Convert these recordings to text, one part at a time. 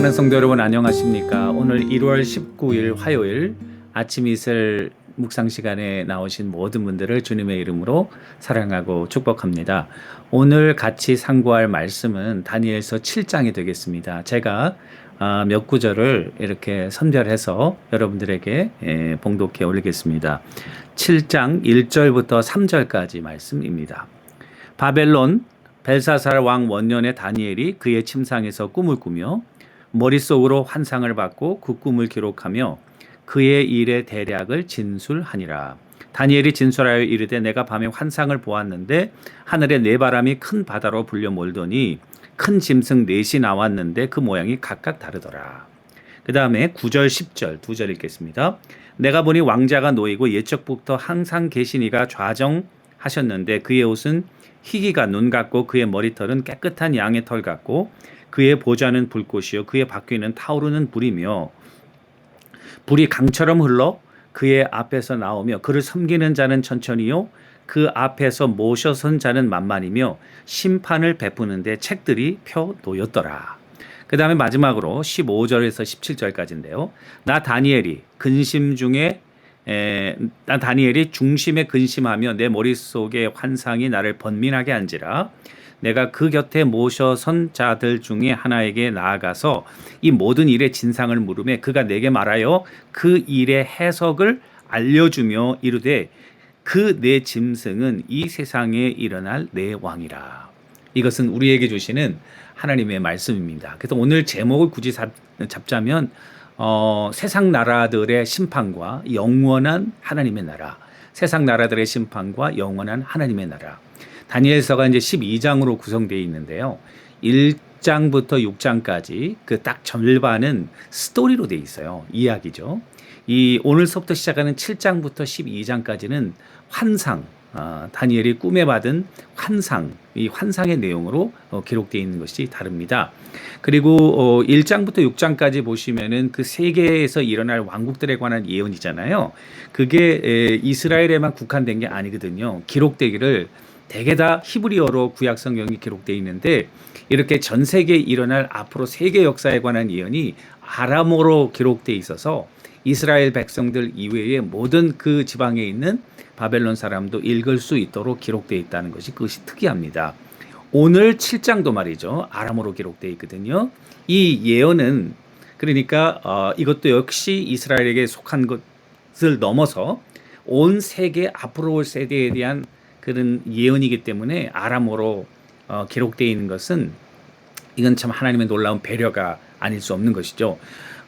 사랑하는 성도 여러분 안녕하십니까? 오늘 1월 19일 화요일 아침 이슬 묵상 시간에 나오신 모든 분들을 주님의 이름으로 사랑하고 축복합니다. 오늘 같이 상고할 말씀은 다니엘서 7장이 되겠습니다. 제가 아, 몇 구절을 이렇게 선별해서 여러분들에게 예, 봉독해 올리겠습니다. 7장 1절부터 3절까지 말씀입니다. 바벨론 벨사살 왕 원년의 다니엘이 그의 침상에서 꿈을 꾸며 머릿속으로 환상을 받고 그 꿈을 기록하며 그의 일의 대략을 진술하니라. 다니엘이 진술하여 이르되 내가 밤에 환상을 보았는데 하늘에 네 바람이 큰 바다로 불려 몰더니 큰 짐승 넷이 나왔는데 그 모양이 각각 다르더라. 그 다음에 9절 10절 두 절 읽겠습니다. 내가 보니 왕자가 놓이고 예적부터 항상 계시니가 좌정하셨는데 그의 옷은 희기가 눈 같고 그의 머리털은 깨끗한 양의 털 같고 그의 보좌는 불꽃이요 그의 바퀴는 타오르는 불이며 불이 강처럼 흘러 그의 앞에서 나오며 그를 섬기는 자는 천천히요 그 앞에서 모셔선 자는 만만이며 심판을 베푸는데 책들이 펴 놓였더라. 그 다음에 마지막으로 15절에서 17절까지인데요. 나 다니엘이 근심 중에 에, 나 다니엘이 중심에 근심하며 내 머릿속에 환상이 나를 번민하게 한지라 내가 그 곁에 모셔선 자들 중에 하나에게 나아가서 이 모든 일의 진상을 물음에 그가 내게 말하여 그 일의 해석을 알려주며 이르되 그 내 짐승은 이 세상에 일어날 내 왕이라. 이것은 우리에게 주시는 하나님의 말씀입니다. 그래서 오늘 제목을 굳이 잡자면 어, 세상 나라들의 심판과 영원한 하나님의 나라, 세상 나라들의 심판과 영원한 하나님의 나라. 다니엘서가 이제 12장으로 구성되어 있는데요. 1장부터 6장까지 그 딱 절반은 스토리로 돼 있어요. 이야기죠. 이 오늘서부터 시작하는 7장부터 12장까지는 환상, 어, 다니엘이 꿈에 받은 환상, 이 환상의 내용으로 어, 기록되어 있는 것이 다릅니다. 그리고 어, 1장부터 6장까지 보시면은 그 세계에서 일어날 왕국들에 관한 예언이잖아요. 그게 에, 이스라엘에만 국한된 게 아니거든요. 기록되기를 대개 다 히브리어로 구약 성경이 기록되어 있는데 이렇게 전 세계에 일어날 앞으로 세계 역사에 관한 예언이 아람어로 기록되어 있어서 이스라엘 백성들 이외의 모든 그 지방에 있는 바벨론 사람도 읽을 수 있도록 기록되어 있다는 것이 그것이 특이합니다. 오늘 7장도 말이죠. 아람어로 기록되어 있거든요. 이 예언은 그러니까 어, 이것도 역시 이스라엘에게 속한 것을 넘어서 온 세계 앞으로 올 세대에 대한 그런 예언이기 때문에 아람어로 어, 기록되어 있는 것은 이건 참 하나님의 놀라운 배려가 아닐 수 없는 것이죠.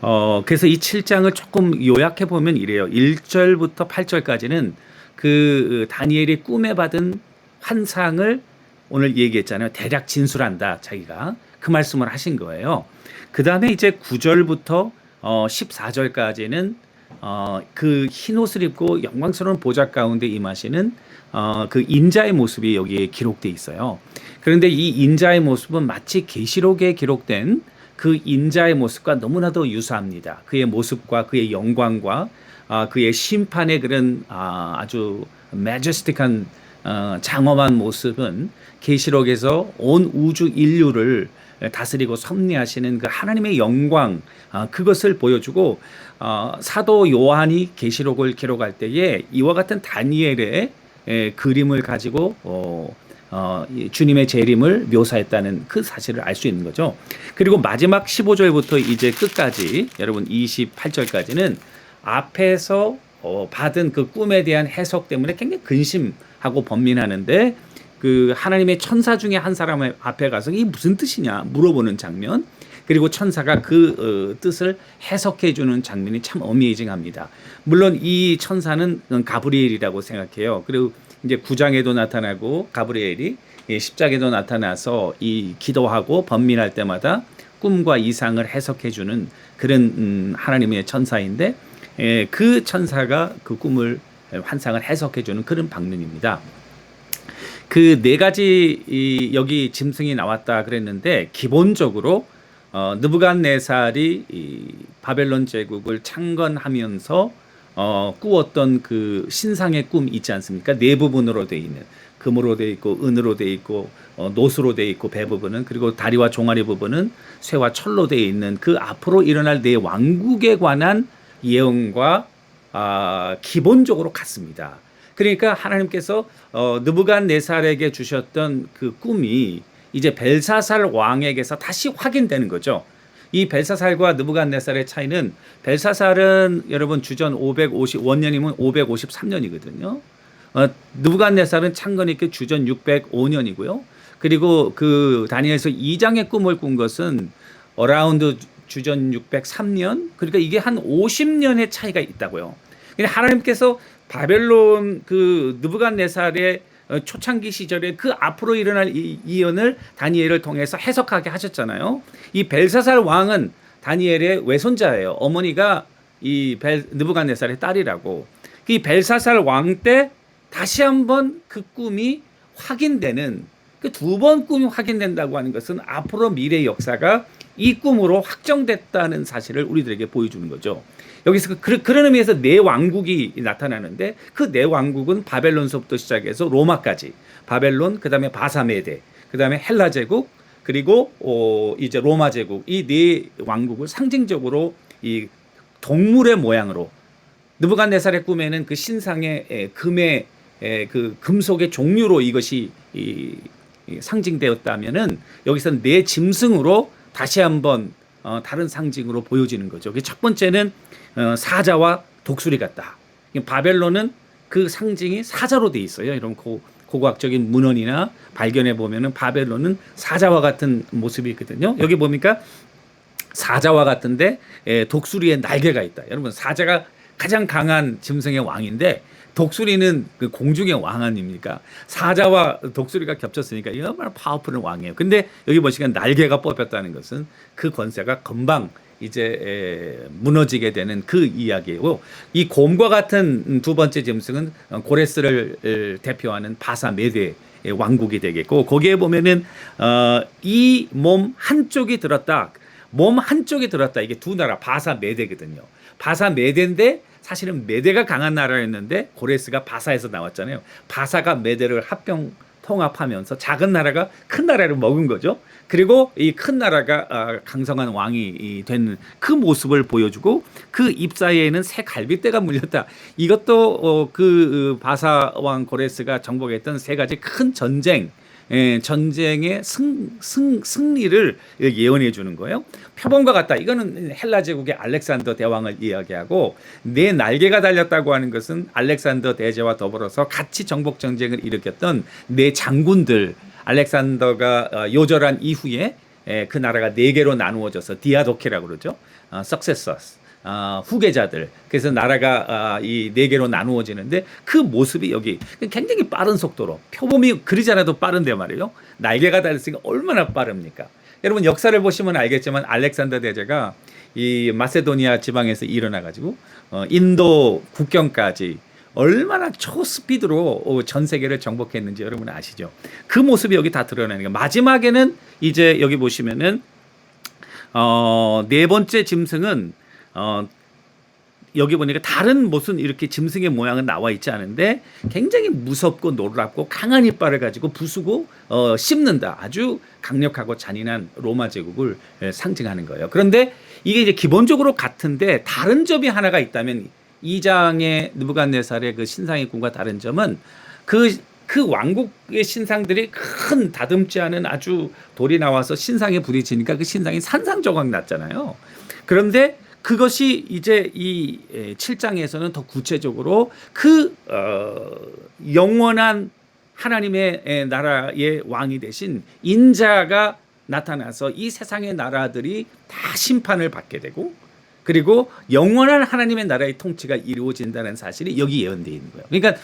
어, 그래서 이 7장을 조금 요약해 보면 이래요. 1절부터 8절까지는 그 다니엘이 꿈에 받은 환상을 오늘 얘기했잖아요. 대략 진술한다. 자기가 그 말씀을 하신 거예요. 그 다음에 이제 9절부터 어, 14절까지는 어, 그 흰 옷을 입고 영광스러운 보좌 가운데 임하시는 어, 그 인자의 모습이 여기에 기록돼 있어요. 그런데 이 인자의 모습은 마치 계시록에 기록된 그 인자의 모습과 너무나도 유사합니다. 그의 모습과 그의 영광과 아, 그의 심판의 그런 아, 아주 매저스틱한 어, 장엄한 모습은 계시록에서 온 우주 인류를 다스리고 섭리하시는 그 하나님의 영광 아, 그것을 보여주고 어, 사도 요한이 계시록을 기록할 때에 이와 같은 다니엘의 에, 그림을 가지고 어, 어, 주님의 재림을 묘사했다는 그 사실을 알 수 있는 거죠. 그리고 마지막 15절부터 이제 끝까지 여러분 28절까지는 앞에서 어, 받은 그 꿈에 대한 해석 때문에 굉장히 근심하고 번민하는데 그 하나님의 천사 중에 한 사람 앞에 가서 이게 무슨 뜻이냐 물어보는 장면 그리고 천사가 그 어, 뜻을 해석해 주는 장면이 참 어메이징합니다. 물론 이 천사는 가브리엘이라고 생각해요. 그리고 이제 구장에도 나타나고 가브리엘이 십자에도 나타나서 이 기도하고 번민할 때마다 꿈과 이상을 해석해 주는 그런 음, 하나님의 천사인데 예, 그 천사가 그 꿈을 환상을 해석해 주는 그런 방면입니다. 그 네 가지 이 여기 짐승이 나왔다 그랬는데 기본적으로 어, 느부갓네살이 이 바벨론 제국을 창건하면서 어, 꾸었던 그 신상의 꿈 있지 않습니까? 네 부분으로 되어 있는 금으로 돼 있고 은으로 돼 있고 어, 노수로 돼 있고 배 부분은 그리고 다리와 종아리 부분은 쇠와 철로 돼 있는 그 앞으로 일어날 내 왕국에 관한 예언과 아, 기본적으로 같습니다. 그러니까 하나님께서 어, 느부갓네살에게 주셨던 그 꿈이 이제 벨사살 왕에게서 다시 확인되는 거죠. 이 벨사살과 느부갓네살의 차이는 벨사살은 여러분 주전 550 원년이면 553년이거든요. 어, 느부갓네살은 창건이께 주전 605년이고요. 그리고 그 다니엘서 2장의 꿈을 꾼 것은 어라운드 주전 603년. 그러니까 이게 한 50년의 차이가 있다고요. 하나님께서 바벨론 그 느부갓네살의 어, 초창기 시절에 그 앞으로 일어날 이 이언을 다니엘을 통해서 해석하게 하셨잖아요. 이 벨사살 왕은 다니엘의 외손자예요. 어머니가 이 벨, 느부갓네살의 딸이라고. 이 벨사살 왕 때 다시 한번 그 꿈이 확인되는 그 두 번 꿈이 확인된다고 하는 것은 앞으로 미래 역사가 이 꿈으로 확정됐다는 사실을 우리들에게 보여주는 거죠. 여기서 그, 그런 의미에서 네 왕국이 나타나는데 그 네 왕국은 바벨론서부터 시작해서 로마까지. 바벨론 그다음에 바사메데 그다음에 헬라 제국 그리고 어, 이제 로마 제국. 이 네 왕국을 상징적으로 이 동물의 모양으로 느부갓네살의 꿈에는 그 신상의 에, 금의 에, 그 금속의 종류로 이것이 이, 이 상징되었다면은 여기서 네 짐승으로 다시 한번 어, 다른 상징으로 보여지는 거죠. 그첫 번째는 어, 사자와 독수리 같다. 이 바벨론은 그 상징이 사자로 돼 있어요. 이런 고, 고고학적인 문헌이나 발견해 보면은 바벨론은 사자와 같은 모습이 있거든요. 여기 보니까 사자와 같은데 에, 독수리에 날개가 있다. 여러분 사자가 가장 강한 짐승의 왕인데 독수리는 그 공중의 왕 아닙니까? 사자와 독수리가 겹쳤으니까 이 얼마나 파워풀한 왕이에요. 근데 여기 보시면 날개가 뽑혔다는 것은 그 권세가 금방 이제 에, 무너지게 되는 그 이야기고 이 곰과 같은 두 번째 짐승은 고레스를 에, 대표하는 바사 의 왕국이 되겠고 거기에 보면은 어, 이 몸 한쪽이 들었다. 몸 한쪽이 들었다. 이게 두 나라 바사 메대거든요. 바사 메대인데 사실은 메대가 강한 나라였는데 고레스가 바사에서 나왔잖아요. 바사가 메대를 합병 통합하면서 작은 나라가 큰 나라를 먹은 거죠. 그리고 이 큰 나라가 아, 강성한 왕이 된 그 모습을 보여주고 그잎 사이에는 새 갈빗대가 물렸다. 이것도 어, 그 바사 왕 고레스가 정복했던 세 가지 큰 전쟁 예, 전쟁의 승, 승, 승리를 예언해 주는 거예요. 표범과 같다. 이거는 헬라 제국의 알렉산더 대왕을 이야기하고 네 날개가 달렸다고 하는 것은 알렉산더 대제와 더불어서 같이 정복 전쟁을 일으켰던 네 장군들 알렉산더가 어, 요절한 이후에 에, 그 나라가 네 개로 나누어져서 디아도케라고 그러죠. 어, 석세서스. 어, 후계자들 그래서 나라가 아, 이네 개로 나누어지는데 그 모습이 여기 굉장히 빠른 속도로 표범이 그리지 않아도 빠른데 말이에요 날개가 달렸으니까 얼마나 빠릅니까 여러분 역사를 보시면 알겠지만 알렉산더 대제가 이 마세도니아 지방에서 일어나 가지고 어, 인도 국경까지 얼마나 초스피드로 어, 전 세계를 정복했는지 여러분 아시죠? 그 모습이 여기 다 드러나는 거예요. 마지막에는 이제 여기 보시면은 어, 네 번째 짐승은 어, 여기 보니까 다른 무슨 이렇게 짐승의 모양은 나와 있지 않은데 굉장히 무섭고 놀랍고 강한 이빨을 가지고 부수고 어, 씹는다. 아주 강력하고 잔인한 로마 제국을 예, 상징하는 거예요. 그런데 이게 이제 기본적으로 같은데 다른 점이 하나가 있다면 이장의 느부갓네살의 그 신상의 꿈과 다른 점은 그그 왕국의 신상들이 큰 다듬지 않은 아주 돌이 나와서 신상에 부딪히니까 그 신상이 산산조각 났잖아요. 그런데 그것이 이제 이 7장에서는 더 구체적으로 그 어, 영원한 하나님의 에, 나라의 왕이 되신 인자가 나타나서 이 세상의 나라들이 다 심판을 받게 되고 그리고 영원한 하나님의 나라의 통치가 이루어진다는 사실이 여기 예언되어 있는 거예요. 그러니까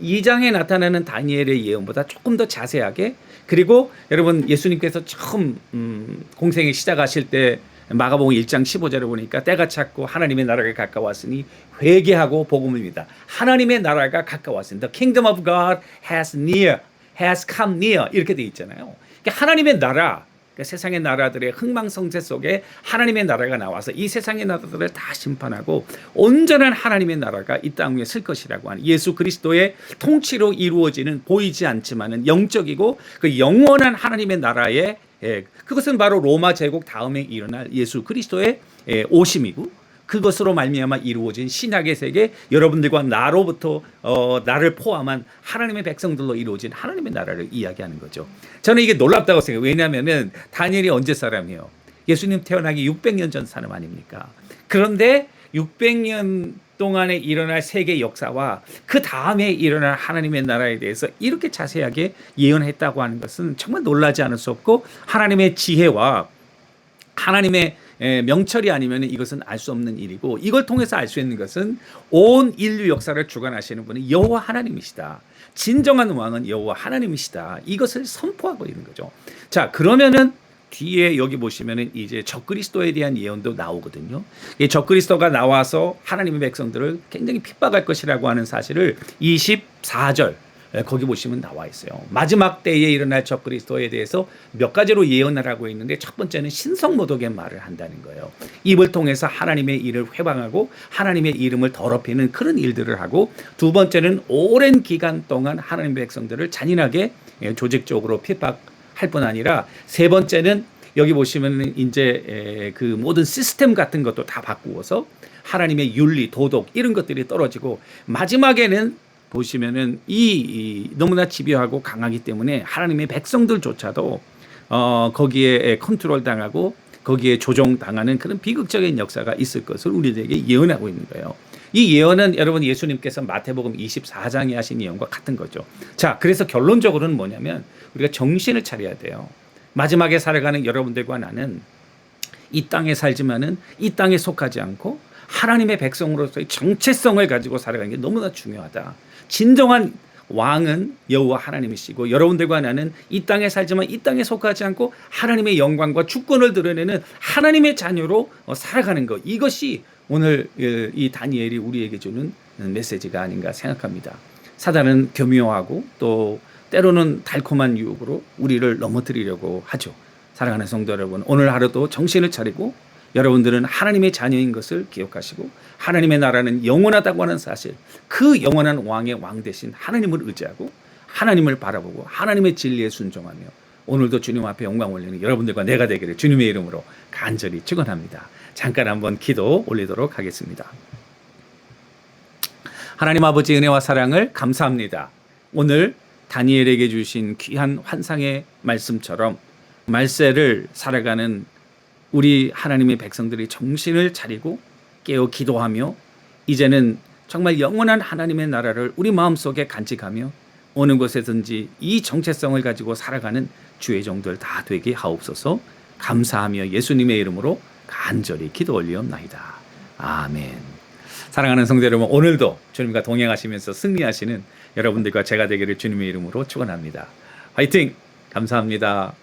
이 장에 나타나는 다니엘의 예언보다 조금 더 자세하게 그리고 여러분 예수님께서 처음 음, 공생에 시작하실 때 마가복음 1장 15절에 보니까 때가 찼고 하나님의 나라가 가까웠으니 회개하고 복음입니다. 하나님의 나라가 가까웠습니다. The kingdom of God has near, has come near 이렇게 돼 있잖아요. 그러니까 하나님의 나라 그러니까 세상의 나라들의 흥망성쇠 속에 하나님의 나라가 나와서 이 세상의 나라들을 다 심판하고 온전한 하나님의 나라가 이 땅 위에 설 것이라고 하는 예수 그리스도의 통치로 이루어지는 보이지 않지만은 영적이고 그 영원한 하나님의 나라의 예, 그것은 바로 로마 제국 다음에 일어날 예수 그리스도의 예, 오심이고 그것으로 말미암아 이루어진 신약의 세계 여러분들과 나로부터 어, 나를 포함한 하나님의 백성들로 이루어진 하나님의 나라를 이야기하는 거죠. 저는 이게 놀랍다고 생각해요. 왜냐하면은 다니엘이 언제 사람이에요? 예수님 태어나기 600년 전 사람 아닙니까? 그런데 600년 동안에 일어날 세계 역사와 그 다음에 일어날 하나님의 나라에 대해서 이렇게 자세하게 예언했다고 하는 것은 정말 놀라지 않을 수 없고 하나님의 지혜와 하나님의 에, 명철이 아니면 이것은 알 수 없는 일이고 이걸 통해서 알 수 있는 것은 온 인류 역사를 주관하시는 분은 여호와 하나님이시다. 진정한 왕은 여호와 하나님이시다. 이것을 선포하고 있는 거죠. 자, 그러면은 뒤에 여기 보시면은 이제 적그리스도에 대한 예언도 나오거든요. 이 적그리스도가 나와서 하나님의 백성들을 굉장히 핍박할 것이라고 하는 사실을 24절 예, 거기 보시면 나와 있어요. 마지막 때에 일어날 적그리스도에 대해서 몇 가지로 예언을 하고 있는데 첫 번째는 신성모독의 말을 한다는 거예요. 입을 통해서 하나님의 일을 회방하고 하나님의 이름을 더럽히는 그런 일들을 하고 두 번째는 오랜 기간 동안 하나님의 백성들을 잔인하게 예, 조직적으로 핍박 할 뿐 아니라 세 번째는 여기 보시면 이제 그 모든 시스템 같은 것도 다 바꾸어서 하나님의 윤리, 도덕 이런 것들이 떨어지고 마지막에는 보시면은 이, 이 너무나 집요하고 강하기 때문에 하나님의 백성들조차도 어 거기에 컨트롤 당하고 거기에 조종 당하는 그런 비극적인 역사가 있을 것을 우리들에게 예언하고 있는 거예요. 이 예언은 여러분 예수님께서 마태복음 24장에 하신 예언과 같은 거죠. 자, 그래서 결론적으로는 뭐냐면 우리가 정신을 차려야 돼요. 마지막에 살아가는 여러분들과 나는 이 땅에 살지만은 이 땅에 속하지 않고 하나님의 백성으로서의 정체성을 가지고 살아가는 게 너무나 중요하다. 진정한 왕은 여호와 하나님이시고 여러분들과 나는 이 땅에 살지만 이 땅에 속하지 않고 하나님의 영광과 주권을 드러내는 하나님의 자녀로 어, 살아가는 것 이것이 오늘 어, 이 다니엘이 우리에게 주는 메시지가 아닌가 생각합니다. 사단은 교묘하고 또 때로는 달콤한 유혹으로 우리를 넘어뜨리려고 하죠. 사랑하는 성도 여러분, 오늘 하루도 정신을 차리고 여러분들은 하나님의 자녀인 것을 기억하시고 하나님의 나라는 영원하다고 하는 사실, 그 영원한 왕의 왕 대신 하나님을 의지하고 하나님을 바라보고 하나님의 진리에 순종하며 오늘도 주님 앞에 영광 올리는 여러분들과 내가 되기를 주님의 이름으로 간절히 축원합니다. 잠깐 한번 기도 올리도록 하겠습니다. 하나님 아버지 은혜와 사랑을 감사합니다. 오늘 다니엘에게 주신 귀한 환상의 말씀처럼 말세를 살아가는 우리 하나님의 백성들이 정신을 차리고 깨어 기도하며 이제는 정말 영원한 하나님의 나라를 우리 마음속에 간직하며 어느 곳에든지 이 정체성을 가지고 살아가는 주의 종들 다 되게 하옵소서 감사하며 예수님의 이름으로 간절히 기도 올리옵나이다. 아멘. 사랑하는 성도 여러분, 오늘도 주님과 동행하시면서 승리하시는 여러분들과 제가 되기를 주님의 이름으로 축원합니다. 화이팅! 감사합니다.